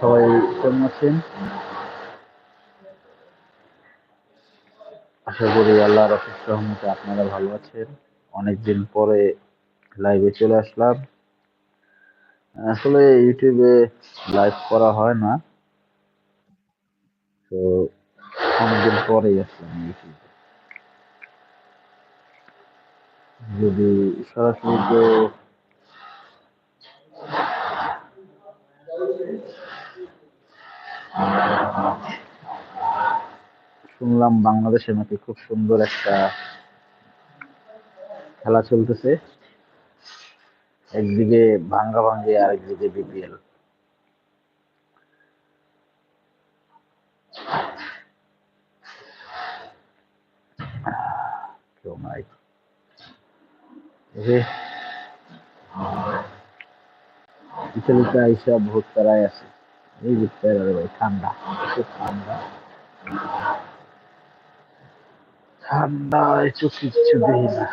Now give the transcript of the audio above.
সবাই কেমন আছেন? আশা করি আল্লাহর অশেষ রহমতে আপনারা ভালো আছেন। অনেকদিন পরে লাইভে চলে আসলাম। আসলে ইউটিউবে লাইভ করা হয় না। তো অনেকদিন পরেই আসলাম ইউটিউবে। যদি সরাসরি তো শুনলাম বাংলাদেশে নাকি খুব সুন্দর একটা খেলা চলতেছে। একদিকে ভাঙ্গা ভাঙ্গি আর একদিকে বিপিএল কেউ নাই। ইতালিতে আইসা বহুত তারাই আছে। এই যে প্যারারে ভাই ঠান্ডা। ঠান্ডা। ঠান্ডায় চোখ কিচ্ছু দেখি না।